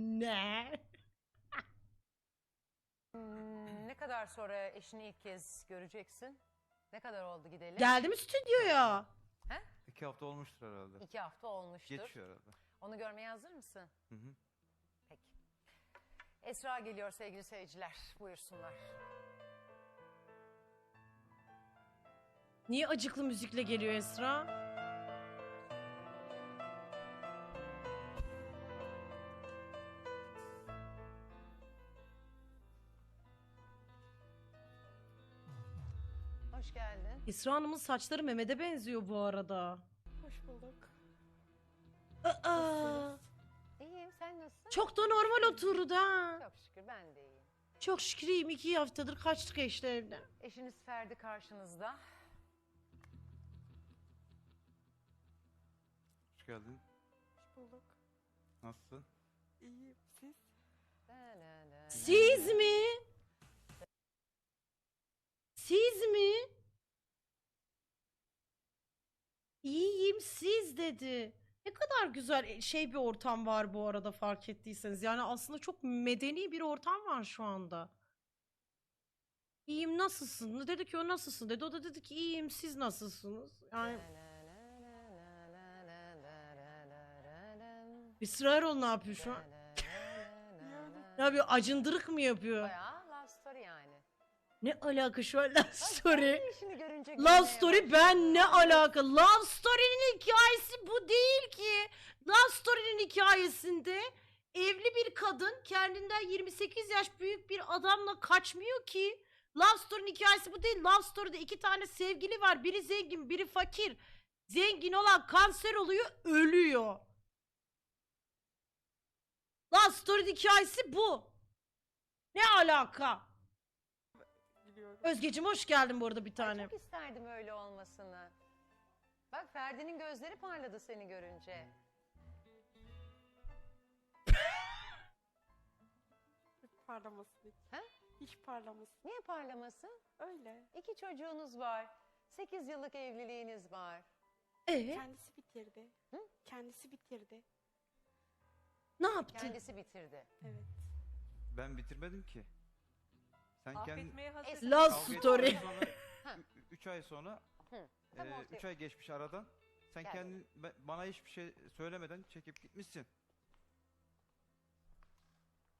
ne? Hmm, ne kadar sonra eşini ilk kez göreceksin? Ne kadar oldu gidelim? Geldi mi stüdyoya? He? İki hafta olmuştur herhalde. İki hafta olmuştur. Geçiyor herhalde. Onu görmeye hazır mısın? Hı hı. Peki. Esra geliyor sevgili seyirciler. Buyursunlar. Niye acıklı müzikle geliyor Esra? Esra Hanım'ın saçları Mehmet'e benziyor bu arada. Hoş bulduk. Aa, İyiyim sen nasılsın? çok da normal oturdu ha. Çok şükür ben de iyiyim. Çok şükür iyiyim. iki haftadır kaçtık evden. Eşiniz Ferdi karşınızda. Hoş geldin. Hoş bulduk. Nasılsın? İyiyim. Siz? Siz mi? Siz mi? İyiyim siz dedi. Ne kadar güzel şey bir ortam var bu arada fark ettiyseniz. Yani aslında çok medeni bir ortam var şu anda. İyiyim nasılsın? Dedi ki o nasılsın dedi. O da dedi ki iyiyim siz nasılsınız? Yani İsra Erol ne yapıyor şu an? Ne yapıyor? Acındırık mı yapıyor? Bayağı. Ne alaka şu an Love Story? Görünce Love gülmeye Story ben ne alaka? Love Story'nin hikayesi bu değil ki. Love Story'nin hikayesinde evli bir kadın kendinden 28 yaş büyük bir adamla kaçmıyor ki. Love Story'nin hikayesi bu değil. Love Story'de iki tane sevgili var. Biri zengin, biri fakir. Zengin olan kanser oluyor, ölüyor. Love Story'nin hikayesi bu. Ne alaka? Özgeciğim hoş geldin bu arada bir tane. Çok isterdim öyle olmasını. Bak Ferdi'nin gözleri parladı seni görünce. Hiç parlamasın hiç. He? Hiç parlamasın. Niye parlamasın? Öyle. İki çocuğunuz var. Sekiz yıllık evliliğiniz var. Ee, Kendisi bitirdi. Hı? Kendisi bitirdi. ne yaptı? Kendisi bitirdi. Evet. Ben bitirmedim ki. Sen kendin... Affetmeye hazır. Es- Love Story. ettikten sonra, ü- üç ay sonra, Hı, tam e, ortaya- üç ay geçmiş aradan. Sen Gel. kendin be- bana hiçbir şey söylemeden çekip gitmişsin.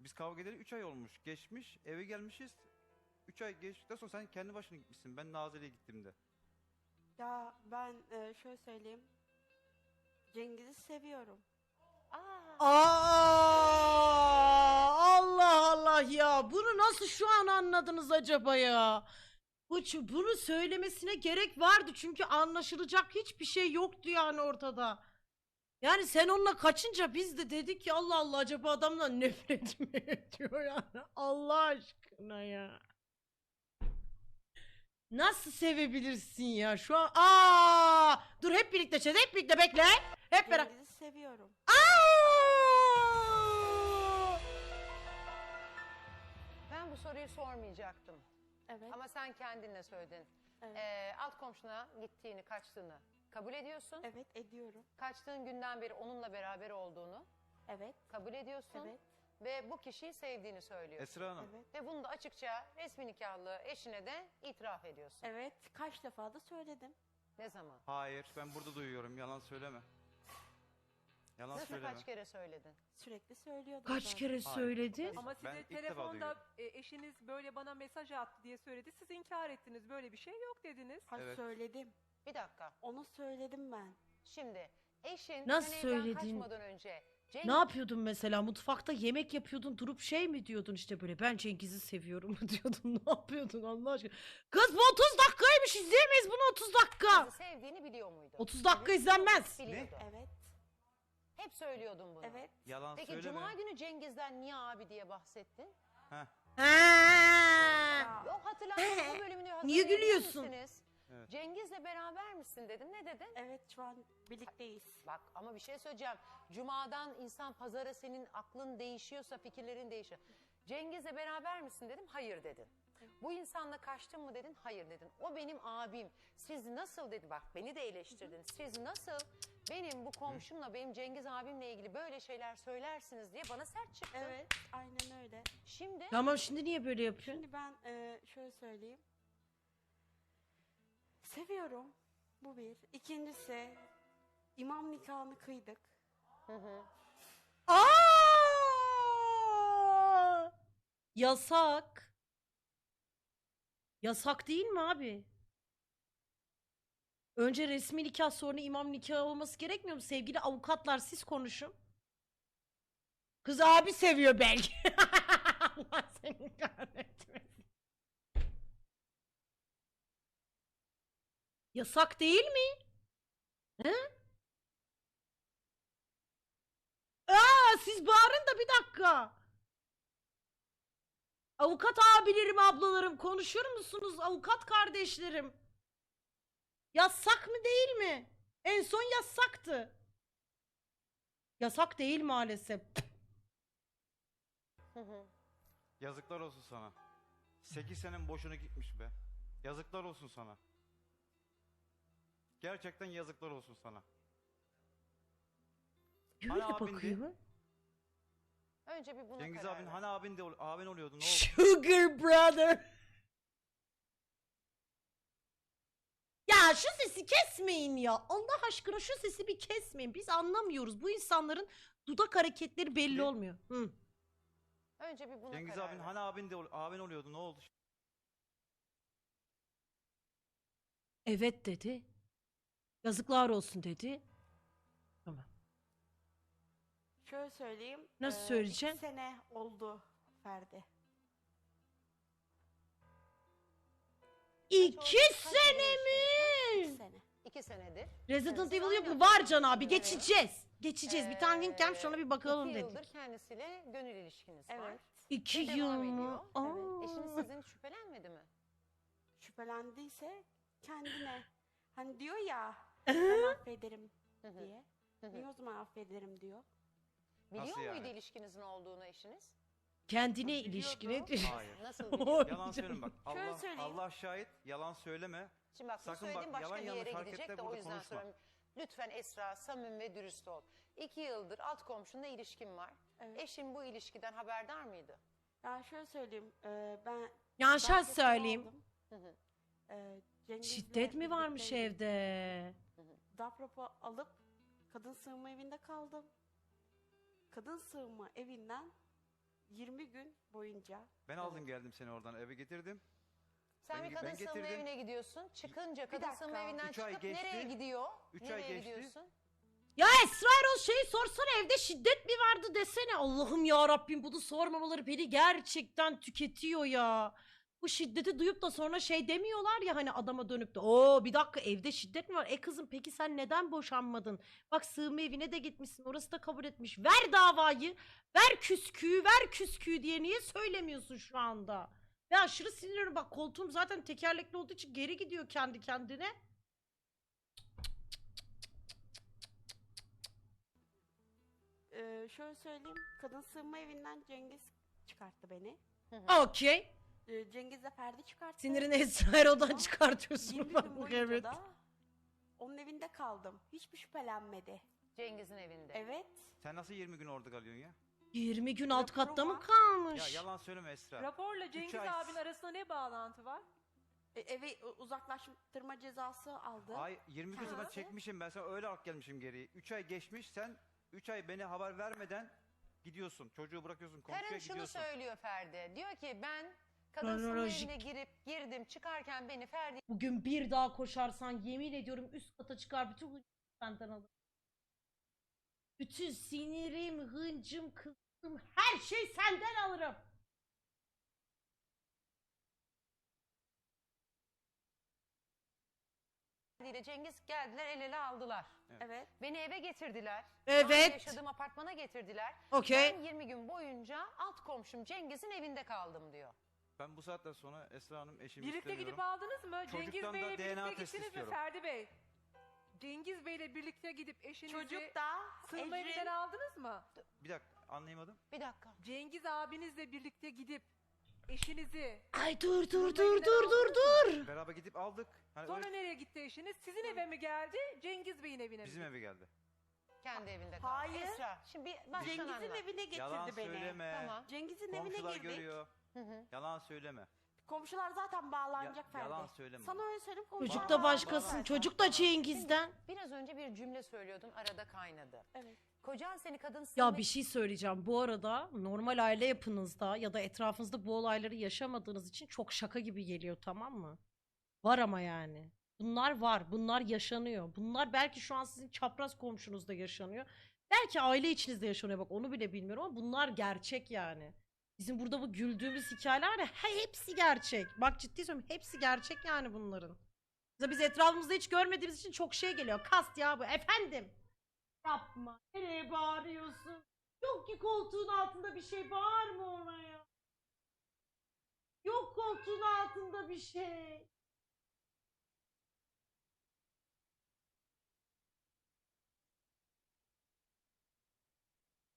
Biz kavga edeli 3 ay olmuş. Geçmiş, eve gelmişiz. 3 ay geçtikten sonra sen kendi başına gitmişsin. Ben Nazilli'ye gittiğimde. Ya ben e, şöyle söyleyeyim. Cengiz'i seviyorum. Aa, Aa, Allah ya. Bunu nasıl şu an anladınız acaba ya? Bu, bunu söylemesine gerek vardı çünkü anlaşılacak hiçbir şey yoktu yani ortada. Yani sen onunla kaçınca biz de dedik ki Allah Allah acaba adamdan nefret mi ediyor yani Allah aşkına ya. Nasıl sevebilirsin ya şu an? Aa! Dur hep birlikte chat hep birlikte bekle. Hep beraber. Cengiz'i seviyorum. Aa! Ben bu soruyu sormayacaktım. Evet. Ama sen kendinle söyledin. Evet. Ee, alt komşuna gittiğini, kaçtığını kabul ediyorsun. Evet ediyorum. Kaçtığın günden beri onunla beraber olduğunu Evet. kabul ediyorsun. Evet. Ve bu kişiyi sevdiğini söylüyorsun. Esra Hanım. Evet. Ve bunu da açıkça resmi nikahlı eşine de itiraf ediyorsun. Evet. Kaç defa da söyledim. Ne zaman? Hayır, ben burada duyuyorum. Yalan söyleme. Yalan Nasıl söyleme. kaç kere söyledin? Sürekli söylüyordum. Kaç zaten. kere söyledin? Ama Ben size ilk defa telefonda duyuyorum. e, eşiniz böyle bana mesaj attı diye söyledi. Siz inkar ettiniz. Böyle bir şey yok dediniz. Hayır Evet. söyledim. Bir dakika. Onu söyledim ben. Şimdi eşin Nasıl sen evden söyledin? kaçmadan önce Cengiz Ne yapıyordun mesela? Mutfakta yemek yapıyordun durup şey mi diyordun işte böyle ben Cengiz'i seviyorum mu diyordun? Ne yapıyordun Allah aşkına? Kız bu 30 dakikaymış izleyemeyiz bunu 30 dakika. kızı sevdiğini biliyor muydu? 30 dakika izlenmez. Biliyordu. Evet. Hep söylüyordun bunu. Evet. Yalan Peki söyleme. Cuma günü Cengiz'den niye abi diye bahsettin? Heh. Ha. Yok hatırladım o bölümünü Niye gülüyorsun? misiniz? Evet. Cengiz'le beraber misin dedin. Ne dedin? Evet şu an birlikteyiz. Bak ama bir şey söyleyeceğim. Cuma'dan insan pazara senin aklın değişiyorsa fikirlerin değişiyor. Cengiz'le beraber misin dedim. Hayır dedin. Bu insanla kaçtın mı dedin. Hayır dedin. O benim abim. Siz nasıl dedi bak beni de eleştirdin. Siz nasıl benim bu komşumla benim Cengiz abimle ilgili böyle şeyler söylersiniz diye bana sert çıktı. Evet, aynen öyle. Şimdi Tamam şimdi niye böyle yapıyorsun? Şimdi ben e, şöyle söyleyeyim. Seviyorum. Bu bir. İkincisi imam nikahını kıydık. Hı hı. Aa! Yasak. Yasak değil mi abi? Önce resmi nikah sonra imam nikahı olması gerekmiyor mu? Sevgili avukatlar siz konuşun. Kız abi seviyor belki. Allah seni kahretmesin. Yasak değil mi? He? Aa, siz bağırın da bir dakika. Avukat abilerim, ablalarım konuşur musunuz? Avukat kardeşlerim. Yasak mı değil mi? En son yasaktı. Yasak değil maalesef. Hı hı. Yazıklar olsun sana. 8 senin boşuna gitmiş be. Yazıklar olsun sana. Gerçekten yazıklar olsun sana. Öyle Hani abindi? bakıyor. Önce bir buna Cengiz karar abin ver. hani abin de ol- abin oluyordu ne oldu? Sugar brother. Ya şu sesi kesmeyin ya. Allah aşkına şu sesi bir kesmeyin. Biz anlamıyoruz. Bu insanların dudak hareketleri belli Ne? olmuyor. Hı. Önce bir buna Cengiz karar abin ver. hani abin de ol- abin oluyordu ne oldu? Evet dedi. Yazıklar olsun dedi. Tamam. Şöyle söyleyeyim. Nasıl e, söyleyeceksin? iki sene oldu Ferdi. İki sene İki mi? sene. İki senedir. Resident Evet. Evil yok mu? Var Can abi. Evet. Geçeceğiz. Geçeceğiz. Bir tane link gelmiş Ee, ona bir bakalım iki dedik. yıldır kendisiyle gönül ilişkiniz var. Evet. İki Ve yıl devam mı? Aa. Eşiniz sizin şüphelenmedi mi? Şüphelendiyse kendine. Hani diyor ya ben affederim Hı hı. diye. Niye o zaman affederim diyor. Biliyor Nasıl muydu yani? ilişkinizin olduğunu eşiniz? Kendine ilişkine. Hayır. Nasıl biliyor? Yalan söyleme bak. Şöyle Allah, söyleyeyim. Allah şahit yalan söyleme. Şimdi bak bu Sakın bak, söylediğim başka yalan bir yanlış yere gidecek de o burada yüzden konuşma. soruyorum. Lütfen Esra samimi ve dürüst ol. İki yıldır alt komşunla ilişkin var. Evet. Eşin bu ilişkiden haberdar mıydı? Ya şöyle söyleyeyim. e, ben Ya şöyle basketbol söyleyeyim. aldım. Hı hı. E, Cengiz'le Şiddet mi varmış birlikteydik. evde? Dapropo alıp kadın sığınma evinde kaldım. Kadın sığınma evinden 20 gün boyunca Ben aldım geldim seni oradan eve getirdim. Sen Ben- bir kadın ben sığınma getirdim. evine gidiyorsun. Çıkınca kadın dakika. sığınma evinden Üç ay çıkıp geçti. nereye gidiyor? Üç ay nereye geçti. gidiyorsun? Ya Esra Erol şeyi sorsana evde şiddet mi vardı desene. Allah'ım ya Rabbim bunu sormamaları beni gerçekten tüketiyor ya. Bu şiddeti duyup da sonra şey demiyorlar ya hani adama dönüp de o bir dakika evde şiddet mi var? E kızım peki sen neden boşanmadın? Bak sığınma evine de gitmişsin orası da kabul etmiş. Ver davayı ver küsküyü ver küsküyü diye niye söylemiyorsun şu anda? Ya aşırı sinirliyorum bak koltuğum zaten tekerlekli olduğu için geri gidiyor kendi kendine. e, şöyle söyleyeyim. Kadın sığınma evinden Cengiz çıkarttı beni. Okey. E, Cengiz'le Ferdi çıkarttı. Sinirini Esra Erol'dan Ama çıkartıyorsun. 20 bak, evet. da onun evinde kaldım. Hiçbir şüphelenmedi. Cengiz'in evinde. Evet. Sen nasıl 20 gün orada kalıyorsun ya? 20 gün alt Raporu katta mı var. Ya kalmış? yalan söyleme Esra. Raporla Cengiz ay- abin arasında ne bağlantı var? E, eve uzaklaştırma cezası aldı. Ay 20 gün sonra Kendisi. çekmişim ben sana öyle ak gelmişim geriye. 3 ay geçmiş sen 3 ay beni haber vermeden gidiyorsun. Çocuğu bırakıyorsun komşuya Karın şunu gidiyorsun. söylüyor Ferdi. Diyor ki ben kadın sığınma Kronolojik. evine girip girdim çıkarken beni Ferdi Bugün bir daha koşarsan yemin ediyorum üst kata çıkar bütün hıncımı senden alırım. Bütün sinirim, hıncım, kızım her şey senden alırım. ile Cengiz geldiler el ele aldılar. Evet. Beni eve getirdiler. Evet. Aynı yaşadığım apartmana getirdiler. Okey. Ben 20 gün boyunca alt komşum Cengiz'in evinde kaldım diyor. Ben bu saatten sonra Esra Hanım eşimi Birlikte istemiyorum. gidip aldınız mı? Cengiz Çocuktan da Bey'le DNA birlikte testi gittiniz mi istiyorum. Ferdi Bey? Cengiz Bey'le birlikte gidip eşinizi Çocuk da sığınma Ecrin- evinden aldınız mı? Bir dakika anlayamadım. Bir dakika. Cengiz abinizle birlikte gidip eşinizi Ay dur dur dur dur dur dur. Beraber gidip aldık. Hani sonra öyle- nereye gitti eşiniz? Sizin eve mi geldi? Cengiz Bey'in evine mi? bizim eve geldi. Kendi evinde kaldı. Hayır. Esra şimdi bir baştan Cengiz'in anlat. evine getirdi Yalan beni. söyleme. Tamam. Cengiz'in evine Komşular girdik. görüyor. Hı hı. Yalan söyleme. Komşular zaten bağlanacak Ya- Ferdi. yalan söyleme. Sana öyle söyleyeyim komşular Çocuk da bağlanacak başkasın. Çocuk da Cengiz'den. Biraz önce bir cümle söylüyordun arada kaynadı. Evet. Kocan seni kadın Ya bir şey söyleyeceğim. Bu arada normal aile yapınızda ya da etrafınızda bu olayları yaşamadığınız için çok şaka gibi geliyor tamam mı? Var ama yani. Bunlar var. Bunlar yaşanıyor. Bunlar belki şu an sizin çapraz komşunuzda yaşanıyor. Belki aile içinizde yaşanıyor. Bak onu bile bilmiyorum ama bunlar gerçek yani. Bizim burada bu güldüğümüz hikayeler ya he- hepsi gerçek. Bak ciddi söylüyorum hepsi gerçek yani bunların. Mesela biz etrafımızda hiç görmediğimiz için çok şey geliyor. Kast ya bu. Efendim. Yapma. Nereye bağırıyorsun? Yok ki koltuğun altında bir şey. Bağırma oraya. Yok koltuğun altında bir şey.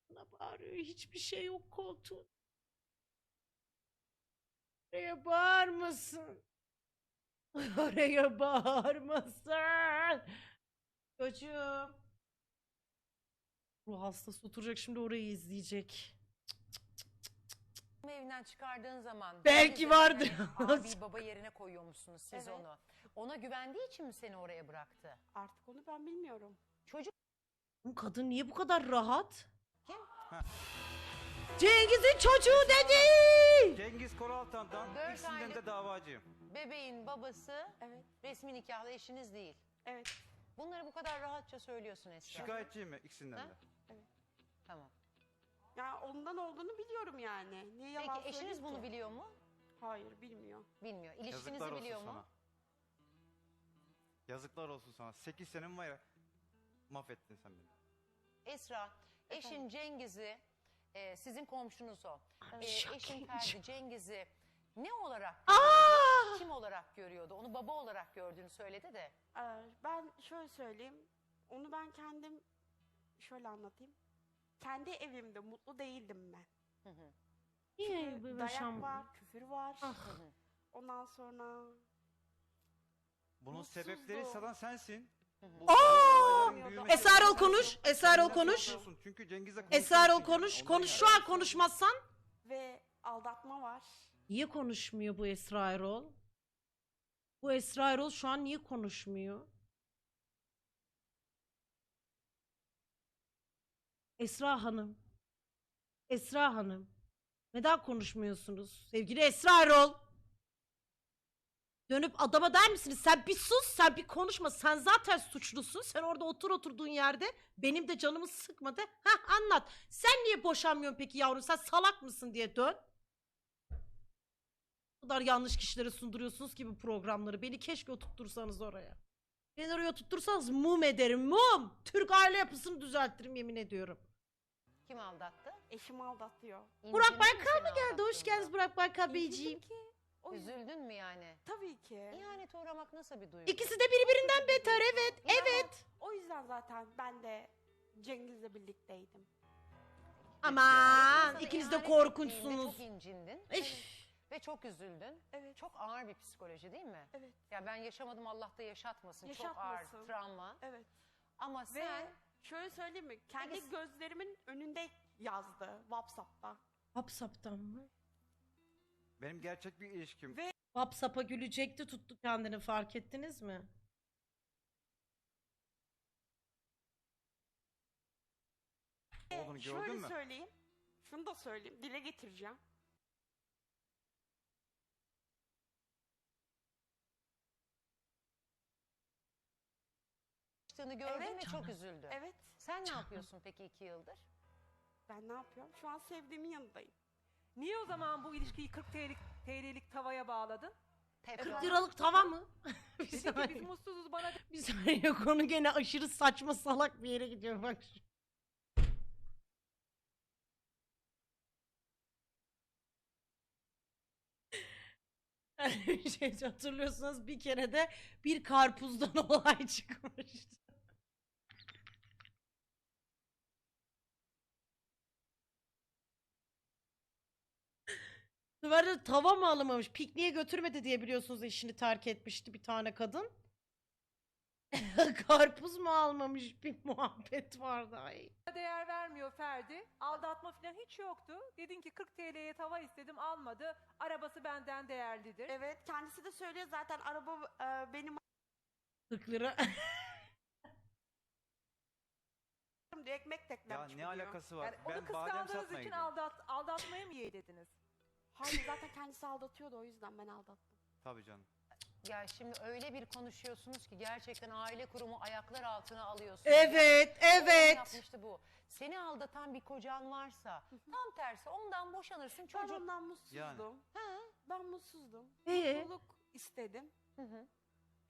Bana bağırıyor. Hiçbir şey yok koltuğun. Oraya bağırmasın. Oraya bağırmasın. Çocuğum. Ruh hastası oturacak şimdi orayı izleyecek. evinden çıkardığın zaman Belki vardır. yerine, Abi baba yerine koyuyormuşsunuz siz Evet. onu. Ona güvendiği için mi seni oraya bıraktı? Artık onu ben bilmiyorum. Çocuk Bu kadın niye bu kadar rahat? Kim? Cengiz'in çocuğu dedi. Cengiz Koraltan'dan Dört ikisinden aylık- de davacıyım. bebeğin babası Evet. resmi nikahlı eşiniz değil. Evet. Bunları bu kadar rahatça söylüyorsun Esra. Şikayetçiyim mi ikisinden Ha? de? Tamam. Ya ondan olduğunu biliyorum yani. Niye yalan Peki eşiniz söyleyeyim bunu ki? biliyor mu? Hayır bilmiyor. Bilmiyor. İlişkinizi Yazıklar olsun biliyor mu? sana. Yazıklar olsun sana. 8 senem var ya. Mahvettin sen beni. Esra, eşin? Cengiz'i, e, sizin komşunuz o. E, şok eşin yemiş. Ferdi Cengiz'i ne olarak Aa! görüyordu? Kim olarak görüyordu? Onu baba olarak gördüğünü söyledi de. Ee, ben şöyle söyleyeyim. Onu ben kendim şöyle anlatayım. Kendi evimde mutlu değildim ben. Hı hı, Niye Çünkü bu dayak yaşam? var, küfür var. Ah. Ondan sonra Bunun Mutsuzdu. sebepleri sadan sensin. Hı hı. Bu olayların büyümesi Esra Erol sensin. konuş. Esra Erol Sen konuş. Çünkü Cengiz'le Esra Erol konuşuyorsun yani. konuş. Konuş şu an konuşmazsan. ve aldatma var. Niye konuşmuyor bu Esra Erol? Bu Esra Erol şu an niye konuşmuyor? Esra Hanım. Esra Hanım. Neden konuşmuyorsunuz? Sevgili Esra Erol. Dönüp adama der misiniz? Sen bir sus, sen bir konuşma. Sen zaten suçlusun. Sen orada otur oturduğun yerde. Benim de canımı sıkmadı. Hah anlat. Sen niye boşanmıyorsun peki yavrum? Sen salak mısın diye dön. Bu kadar yanlış kişilere sunduruyorsunuz ki bu programları. Beni keşke oturtursanız oraya. Beni oraya oturtursanız mum ederim mum. Türk aile yapısını düzeltirim yemin ediyorum. Kim aldattı? Eşim aldatıyor. Burak İncindin mi Baykal seni Geldi hoş geldiniz Burak Baykal Beyciğim. Ki. O yüzden- Üzüldün mü yani? Tabii ki. İhanete uğramak nasıl bir duygu? İkisi de birbirinden beter evet İnanın. evet. O yüzden zaten ben de Cengiz'le birlikteydim. Aman Sana ikiniz de ihanet ettiğinde korkunçsunuz. Çok incindin Üf. ve çok üzüldün. Evet. Çok ağır bir psikoloji değil mi? Evet. Ya ben yaşamadım Allah da yaşatmasın. Çok Yaşatmasın. ağır travma. Evet. Ama Ve sen şöyle söyleyeyim mi? Kendi Peki- gözlerimin önünde yazdı WhatsApp'ta. WhatsApp'tan mı? Benim gerçek bir ilişkim. Ve- WhatsApp'a gülecekti tuttu kendini fark ettiniz mi? olduğunu gördün Şöyle mü? söyleyeyim. Şunu da söyleyeyim. Dile getireceğim. yaptığını gördün Evet. ve çok üzüldün. Evet. Sen ne yapıyorsun peki iki yıldır? Ben ne yapıyorum? Şu an sevdiğimin yanındayım. Niye o zaman bu ilişkiyi 40 TL'lik, TL'lik tavaya bağladın? Teflon. 40 liralık tava mı? bir Dedi ki biz saniye. mutsuzuz bana Bir saniye konu gene aşırı saçma salak bir yere gidiyor bak. bir şey hatırlıyorsanız bir kere de bir karpuzdan olay çıkmıştı. Sefer de tava mı alamamış? Pikniğe götürmedi diye biliyorsunuz eşini terk etmişti bir tane kadın. Karpuz mu almamış bir muhabbet vardı ay. değer vermiyor Ferdi. Aldatma falan hiç yoktu. Dedin ki 40 TL'ye tava istedim almadı. Arabası benden değerlidir. Evet kendisi de söylüyor zaten araba e, benim 40 lira. diyor ekmek teknem Ya ne çıkıyor. alakası var? Yani onu ben badem kıskandığınız satmaya için gidiyorum. aldat, aldatmaya mı yeğlediniz? Hayır zaten kendisi aldatıyordu o yüzden ben aldattım. Tabii canım. Ya şimdi öyle bir konuşuyorsunuz ki gerçekten aile kurumu ayaklar altına alıyorsunuz. Evet, evet. yapmıştı bu. Seni aldatan bir kocan varsa tam tersi ondan boşanırsın Ben çocuk. ondan mutsuzdum. Yani. Ha, ben mutsuzdum. Ee? Mutluluk istedim. Hı hı.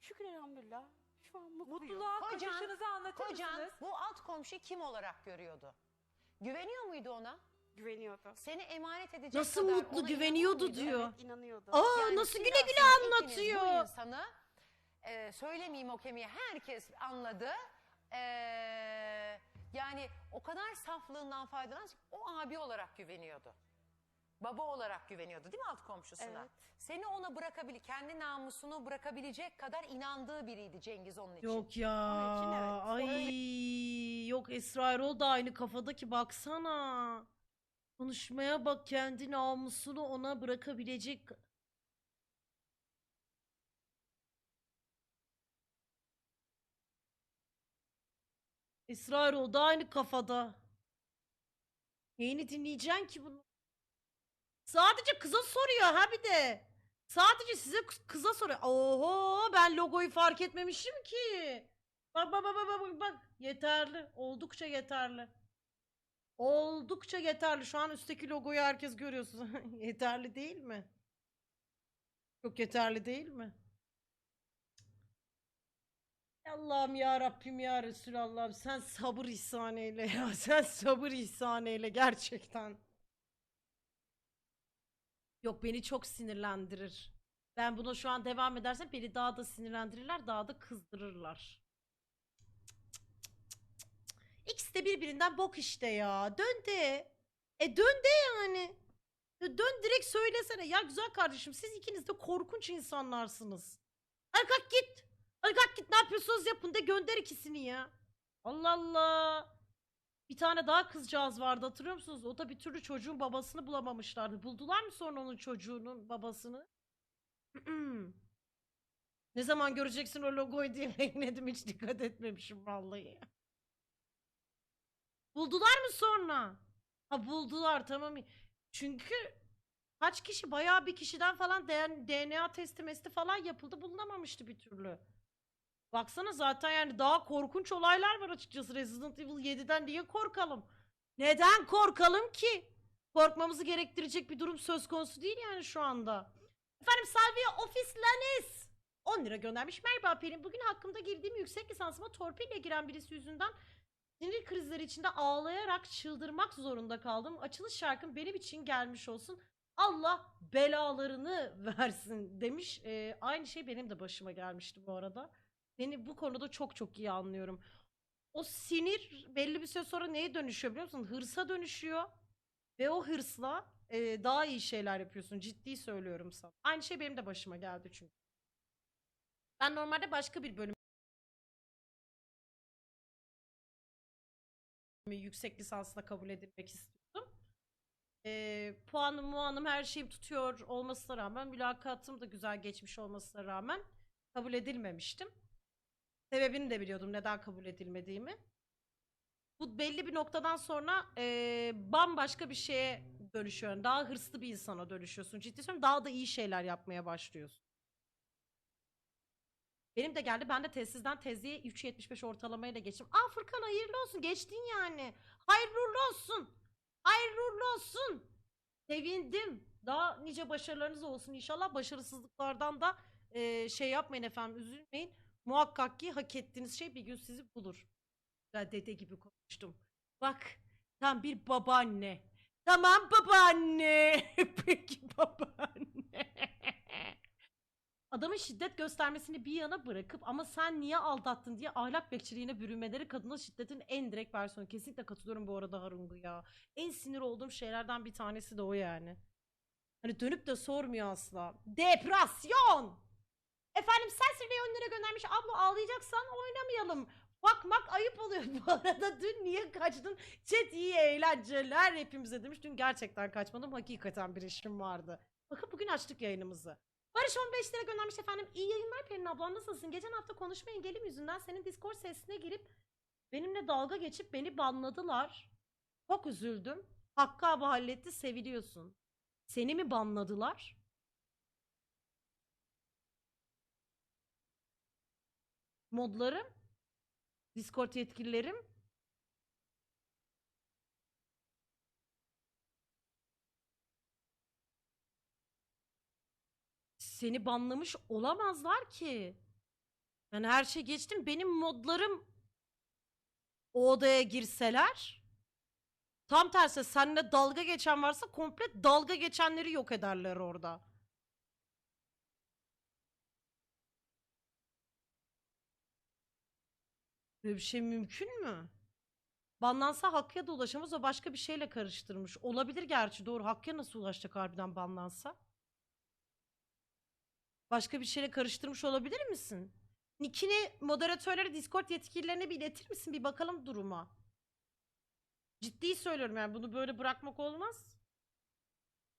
Şükür elhamdülillah. Şu an mutluyum. Mutluluğa Kocan- anlatır Kocan mısınız? bu alt komşu kim olarak görüyordu? Güveniyor muydu ona? Güveniyordu. Seni emanet edecek Nasıl kadar mutlu ona güveniyordu inanıyor muydu? diyor. Evet inanıyordu. Aa Yani nasıl siz güle güle aslında ikiniz anlatıyor. Bu insanı e, söylemeyeyim o kemiği herkes anladı. E, yani o kadar saflığından faydalan o abi olarak güveniyordu. Baba olarak güveniyordu değil mi alt komşusuna? Evet. Seni ona bırakabilir, kendi namusunu bırakabilecek kadar inandığı biriydi Cengiz onun için. Yok ya. Onun için evet. Ay yok Esra Erol da aynı kafadaki baksana. Konuşmaya bak kendi namusunu ona bırakabilecek. Esra Erol da aynı kafada. Neyini dinleyeceksin ki bunu? Sadece kıza soruyor ha bir de. Sadece size kız- kıza soruyor. Oho ben logoyu fark etmemişim ki. Bak bak bak bak bak bak. Yeterli. Oldukça yeterli. Oldukça yeterli. Şu an üstteki logoyu herkes görüyorsunuz. yeterli değil mi? Çok yeterli değil mi? Allah'ım ya Rabbim ya Resulallah'ım sen sabır ihsan eyle ya. Sen sabır ihsan eyle gerçekten. Yok beni çok sinirlendirir. Ben buna şu an devam edersem beni daha da sinirlendirirler, daha da kızdırırlar. İkisi de birbirinden bok işte ya. Dön de. E dön de yani. Ya Dön direkt söylesene. Ya güzel kardeşim siz ikiniz de korkunç insanlarsınız. Hadi kalk git. Hadi kalk git ne yapıyorsunuz yapın de gönder ikisini ya. Allah Allah. Bir tane daha kızcağız vardı hatırlıyor musunuz? O da bir türlü çocuğun babasını bulamamışlardı. Buldular mı sonra onun çocuğunun babasını? ne zaman göreceksin o logoyu diye bekledim hiç dikkat etmemişim vallahi. Buldular mı sonra? Ha buldular tamam. Çünkü kaç kişi bayağı bir kişiden falan DNA testi mesti falan yapıldı bulunamamıştı bir türlü. Baksana zaten yani daha korkunç olaylar var açıkçası Resident Evil 7'den niye korkalım? Neden korkalım ki? Korkmamızı gerektirecek bir durum söz konusu değil yani şu anda. Efendim Salvia Office Lanes 10 lira göndermiş. Merhaba Pelin. Bugün hakkımda girdiğim yüksek lisansıma torpille giren birisi yüzünden sinir krizleri içinde ağlayarak çıldırmak zorunda kaldım. Açılış şarkım benim için gelmiş olsun. Allah belalarını versin demiş. Ee, aynı şey benim de başıma gelmişti bu arada. Seni bu konuda çok çok iyi anlıyorum. O sinir belli bir süre sonra neye dönüşüyor biliyor musun? Hırsa dönüşüyor. Ve o hırsla e, daha iyi şeyler yapıyorsun. Ciddi söylüyorum sana. Aynı şey benim de başıma geldi çünkü. Ben normalde başka bir bölüm yüksek lisansla kabul edilmek istiyordum. E, puanım muanım her şeyim tutuyor olmasına rağmen mülakatım da güzel geçmiş olmasına rağmen kabul edilmemiştim. Sebebini de biliyordum neden kabul edilmediğimi. Bu belli bir noktadan sonra eee, bambaşka bir şeye dönüşüyorsun. Daha hırslı bir insana dönüşüyorsun. Ciddi söylüyorum daha da iyi şeyler yapmaya başlıyorsun. Benim de geldi. Ben de tezsizden tezliğe 3.75 ortalamayla geçtim. Aa Furkan hayırlı olsun. Geçtin yani. Hayırlı olsun. Hayırlı olsun. Sevindim. Daha nice başarılarınız olsun. İnşallah başarısızlıklardan da eee, şey yapmayın efendim. Üzülmeyin. Muhakkak ki hak ettiğiniz şey bir gün sizi bulur. Ben dede gibi konuştum. Bak tam bir babaanne. Tamam babaanne. Peki babaanne. Adamın şiddet göstermesini bir yana bırakıp ama sen niye aldattın diye ahlak bekçiliğine bürünmeleri kadına şiddetin en direkt versiyonu. Kesinlikle katılıyorum bu arada Harungu ya. En sinir olduğum şeylerden bir tanesi de o yani. Hani dönüp de sormuyor asla. Depresyon! Efendim sen Sirve'ye 10 lira göndermiş. Abla ağlayacaksan oynamayalım. Bakmak ayıp oluyor bu arada. Dün niye kaçtın? Chat iyi eğlenceler hepimize demiş. Dün gerçekten kaçmadım. Hakikaten bir işim vardı. Bakın bugün açtık yayınımızı. Barış 15 lira göndermiş efendim. İyi yayınlar Pelin abla nasılsın? Geçen hafta konuşma engelim yüzünden senin Discord sesine girip benimle dalga geçip beni banladılar. Çok üzüldüm. Hakkı abi halletti seviliyorsun. Seni mi banladılar? Modlarım? Discord yetkililerim? Seni banlamış olamazlar ki. Ben her şey geçtim. Benim modlarım o odaya girseler tam tersi seninle dalga geçen varsa komple dalga geçenleri yok ederler orada. Böyle bir şey mümkün mü? Banlansa Hakkı'ya da ulaşamaz o başka bir şeyle karıştırmış. Olabilir gerçi doğru. Hakkı'ya nasıl ulaşacak harbiden banlansa? Başka bir şeyle karıştırmış olabilir misin? Nickini moderatörlere, Discord yetkililerine bir iletir misin? Bir bakalım duruma. Ciddi söylüyorum yani bunu böyle bırakmak olmaz.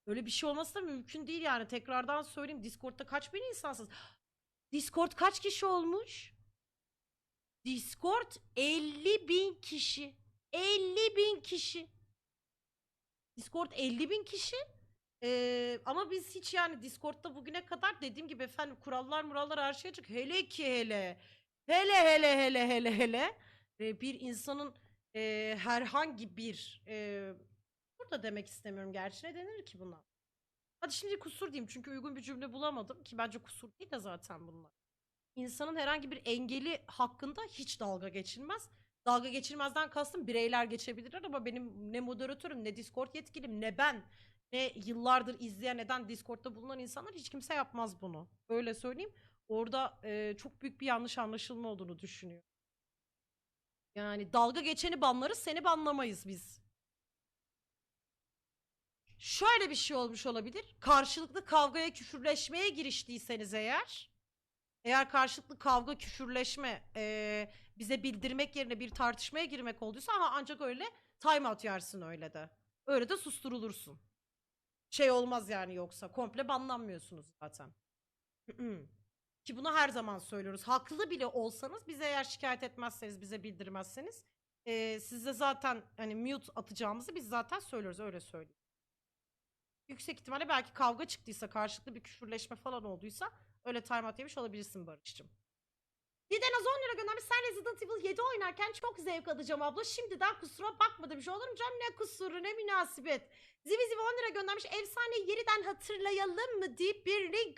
Öyle bir şey olması da mümkün değil yani. Tekrardan söyleyeyim. Discord'da kaç bin insansınız? Discord kaç kişi olmuş? Discord 50 bin kişi. 50 bin kişi. Discord 50 bin kişi. Ee, ama biz hiç yani Discord'da bugüne kadar dediğim gibi efendim kurallar murallar her şey açık. Hele ki hele. Hele hele hele hele hele. e, bir insanın e, herhangi bir e, burada demek istemiyorum gerçi ne denir ki buna? Hadi şimdi kusur diyeyim çünkü uygun bir cümle bulamadım ki bence kusur değil de zaten bunlar. İnsanın herhangi bir engeli hakkında hiç dalga geçilmez. Dalga geçilmezden kastım bireyler geçebilirler ama benim ne moderatörüm ne Discord yetkilim ne ben ne yıllardır izleyen neden Discord'da bulunan insanlar hiç kimse yapmaz bunu. Öyle söyleyeyim. Orada e, çok büyük bir yanlış anlaşılma olduğunu düşünüyorum. Yani dalga geçeni banlarız seni banlamayız biz. Şöyle bir şey olmuş olabilir. Karşılıklı kavgaya küfürleşmeye giriştiyseniz eğer eğer karşılıklı kavga küfürleşme eee, bize bildirmek yerine bir tartışmaya girmek olduysa ama ancak öyle time out yersin öyle de. Öyle de susturulursun. Şey olmaz yani yoksa komple banlanmıyorsunuz zaten. Ki bunu her zaman söylüyoruz. Haklı bile olsanız bize eğer şikayet etmezseniz, bize bildirmezseniz eee size zaten hani mute atacağımızı biz zaten söylüyoruz öyle söyleyeyim. Yüksek ihtimalle belki kavga çıktıysa, karşılıklı bir küfürleşme falan olduysa öyle time out yemiş olabilirsin Barış'cığım. Diden az 10 lira göndermiş. Sen Resident Evil 7 oynarken çok zevk alacağım abla. Şimdiden kusura bakma demiş. Olur mu canım ne kusuru ne münasebet. Zivi Zivi 10 lira göndermiş. Efsane yeniden hatırlayalım mı deyip bir link.